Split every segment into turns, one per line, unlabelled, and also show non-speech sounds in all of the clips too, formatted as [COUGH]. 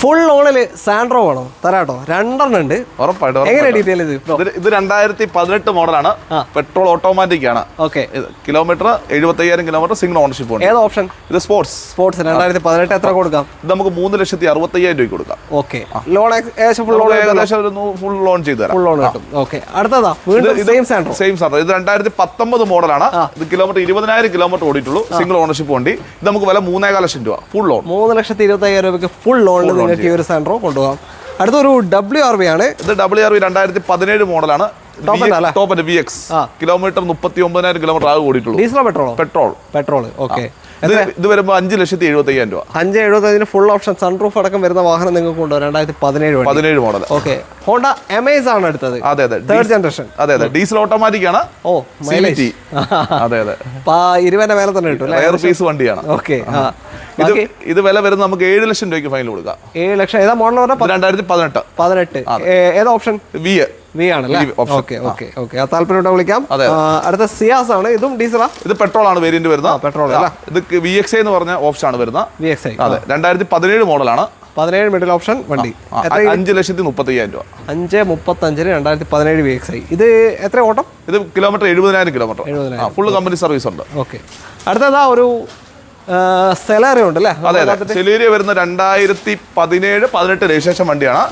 Full ഓണിൽ Santro വേണോ. തരാട്ടോ. രണ്ടെണ്ണം ഉണ്ട്.
ഉറപ്പായിട്ട്
എങ്ങനെ. ഡീറ്റെയിൽ ഇത്
ഇത് രണ്ടായിരത്തി പതിനെട്ട് മോഡലാണ് പെട്രോൾ ഓട്ടോമാറ്റിക് ആണ്.
ഓക്കെ.
കിലോമീറ്റർ എഴുപത്തി അയ്യായിരം കിലോമീറ്റർ സിംഗിൾ ഓണർഷിപ്പ് ഉണ്ട്.
ഏത് ഓപ്ഷൻ
ഇത് സ്പോർട്സ്
സ്പോർട്സ് രണ്ടായിരത്തി പതിനെട്ട് എത്ര കൊടുക്കാം?
ഇത് നമുക്ക് മൂന്ന് ലക്ഷത്തി അറുപത്തി അയ്യായിരം രൂപ കൊടുക്കാം.
ഓക്കെ. ലോൺ ഏകദേശം ഫുൾ ലോൺ
ഏകദേശം ഫുൾ ലോൺ ചെയ്ത് തരാം.
ഫുൾ ലോൺ കിട്ടും. ഓക്കെ. അടുത്തതാ. വീണ്ടും സെയിം സാൻഡ്രോ
സെയിം സാൻഡ്രോ ഇത് രണ്ടായിരത്തി പത്തൊമ്പത് മോഡലാണ് ഇത് കിലോമീറ്റർ ഇരുപതിനായിരം കിലോമീറ്റർ ഓടിയിട്ടുള്ളൂ. സിംഗിൾ ഓണർഷിപ്പ് വണ്ടി ഇത് നമുക്ക് വില മൂന്നേകാല ലക്ഷം രൂപ. ഫുൾ ലോൺ
മൂന്ന് ലക്ഷത്തി ഇരുപത്തി അയ്യായിരം രൂപയ്ക്ക് ഫുൾ ലോണിൽ നിങ്ങൾക്ക് ഈ ഒരു സാൻഡ്രോ കൊണ്ടുപോകാം. അടുത്തൊരു ഡബ്ല്യു ആർ വി ആണ്.
ഇത് ഡബ്ല്യു ആർ വി രണ്ടായിരത്തി പതിനേഴ് മോഡലാണ്. ടോപ്പ് വി എക്സ് കിലോമീറ്റർ മുപ്പത്തി ഒമ്പതിനായിരം കിലോമീറ്റർ ആകെ ഓടിയിട്ടുള്ളൂ
ഡീസലോ പെട്രോൾ
പെട്രോൾ
പെട്രോൾ ഓക്കെ
ഇത് വരുമ്പോൾ അഞ്ച് ലക്ഷത്തി എഴുപത്തി അയ്യായിരം രൂപ.
അഞ്ച് എഴുപത്തഞ്ചിന് ഫുൾ ഓപ്ഷൻ സൺറൂഫ് അടക്കം വരുന്ന വാഹനം നിങ്ങൾക്ക് കൊണ്ടുപോകാം രണ്ടായിരത്തി പതിനേഴ്
പതിനേഴ് മോഡൽ
ഓക്കെ ഹോണ്ട എമേസ് ആണ് അടുത്തത്.
അതെ അതെ.
തേർഡ് ജനറേഷൻ
അതെ അതെ. ഡീസൽ ഓട്ടോമാറ്റിക് ആണ്.
ഓ മൈലേജ്.
അതെ അതെ. [LAUGHS]
ഇരുപതിന്റെ മേലെ തന്നെ കിട്ടും
പീസ് വണ്ടിയാണ്.
ഓക്കെ ആ.
ഇത് ഇത് വില വരുന്നത് നമുക്ക് ഏഴ് ലക്ഷം രൂപയ്ക്ക് ഫൈനൽ കൊടുക്കാം.
ഏഴ് ലക്ഷം. ഏതാ മോഡൽ പറഞ്ഞാൽ
രണ്ടായിരത്തി പതിനെട്ട്.
പതിനെട്ട്. ഏതാ ഓപ്ഷൻ
വി
വി ആണല്ലേ. Okay okay okay. താല്പര്യം വിളിക്കാം? അടുത്ത സിയാസ് ആണ്. ഇതും ഡീസലാ
ഇത് പെട്രോൾ ആണ് വേരിയന്റ് വരുന്നത്.
പെട്രോൾ
ഇത് വി എക്സ് എന്ന് പറഞ്ഞ ഓപ്ഷൻ ആണ് വരുന്നത്.
വി എക്സ് ഐ
അതെ രണ്ടായിരത്തി പതിനേഴ് മോഡലാണ്
പതിനേഴ് മിഡിൽ ഓപ്ഷൻ വണ്ടി.
അഞ്ച് ലക്ഷത്തി മുപ്പത്തി അയ്യായിരം രൂപ.
അഞ്ച് മുപ്പത്തഞ്ചിന് രണ്ടായിരത്തി പതിനേഴ് വി എക്സ് ഐ ഇത് എത്ര ഓട്ടം?
ഇത് കിലോമീറ്റർ എഴുപതിനായിരം കിലോമീറ്റർ ഫുൾ കമ്പനി സർവീസ് ഉണ്ട്.
ഓക്കെ. അടുത്തതാ ഒരു സെലറി ഉണ്ട് അല്ലേ
അതെ. അതെ സെലീരിയ വരുന്ന രണ്ടായിരത്തി പതിനേഴ് പതിനെട്ട് രജിസ്ട്രേഷൻ വണ്ടിയാണ്.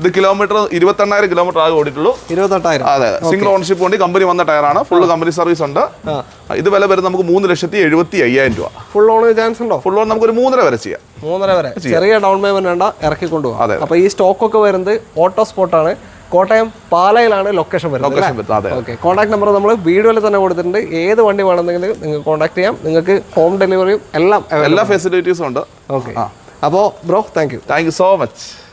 ഇത് കിലോമീറ്റർ ഇരുപത്തെണ്ണായിരം കിലോമീറ്റർ ആകെ ഓടിയിട്ടുള്ളൂ.
ഇരുപത്തെട്ടായിരം
അതെ അതെ. സിംഗിൾ ഓണർഷിപ്പ് വണ്ടി കമ്പനി വന്ന ടയറാണ് ഫുൾ കമ്പനി സർവീസ് ഉണ്ട്. ഇത് വില വരെ നമുക്ക് മൂന്ന് ലക്ഷത്തി എഴുപത്തി അയ്യായിരം രൂപ.
ഫുൾ ഓൺ ചാൻസ് ഉണ്ടോ?
ഫുൾ ഓൺ നമുക്ക് ഒരു മൂന്നര വരെ ചെയ്യാം.
മൂന്നര വരെ. ചെറിയ ഡൗൺ പേയ്മെന്റ് വേണ്ട ഇറക്കി കൊണ്ടുപോകാം
അതെ.
അപ്പൊ ഈ സ്റ്റോക്ക് ഒക്കെ വരുന്നത് ഓട്ടോ സ്പോട്ടാണ് കോട്ടയം പാലയിലാണ് ലൊക്കേഷൻ വരുന്നത് ഓക്കെ കോൺടാക്ട് നമ്പർ നമ്മൾ വീഡിയോയിൽ തന്നെ കൊടുത്തിട്ടുണ്ട്. ഏത് വണ്ടി വേണമെന്നെങ്കിലും നിങ്ങൾക്ക് കോൺടാക്ട് ചെയ്യാം. നിങ്ങൾക്ക് ഹോം ഡെലിവറിയും എല്ലാം
എല്ലാ ഫെസിലിറ്റീസും ഉണ്ട്.
ഓക്കെ അപ്പോൾ bro thank you
thank you so much